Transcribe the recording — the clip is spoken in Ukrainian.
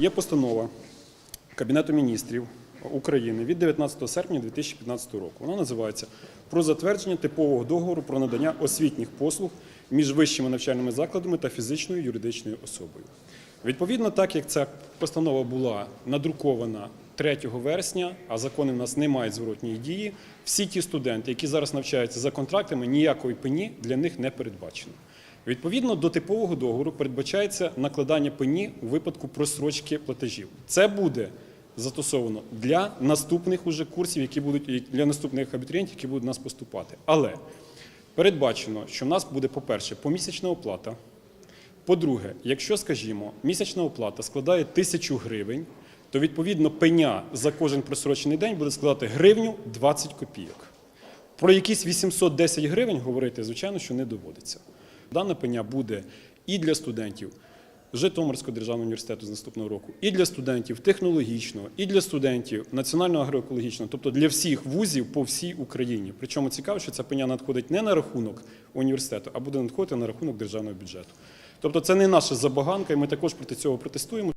Є постанова Кабінету міністрів України від 19 серпня 2015 року. Вона називається про затвердження типового договору про надання освітніх послуг між вищими навчальними закладами та фізичною юридичною особою. Відповідно, так як ця постанова була надрукована 3 вересня, а закони в нас не мають зворотньої дії, всі ті студенти, які зараз навчаються за контрактами, ніякої пені для них не передбачено. Відповідно до типового договору передбачається накладання пені у випадку просрочки платежів. Це буде застосовано для наступних уже курсів, які будуть для наступних абітурієнтів, які будуть до нас поступати. Але передбачено, що в нас буде, по-перше, помісячна оплата. По-друге, якщо, скажімо, місячна оплата складає тисячу гривень, то відповідно пеня за кожен просрочений день буде складати гривню 20 копійок. Про якісь 810 гривень говорити, звичайно, що не доводиться. Дана пеня буде і для студентів Житомирського державного університету з наступного року, і для студентів технологічного, і для студентів національного агроекологічного, тобто для всіх вузів по всій Україні. Причому цікаво, що ця пеня надходить не на рахунок університету, а буде надходити на рахунок державного бюджету. Тобто це не наша забаганка, і ми також проти цього протестуємо.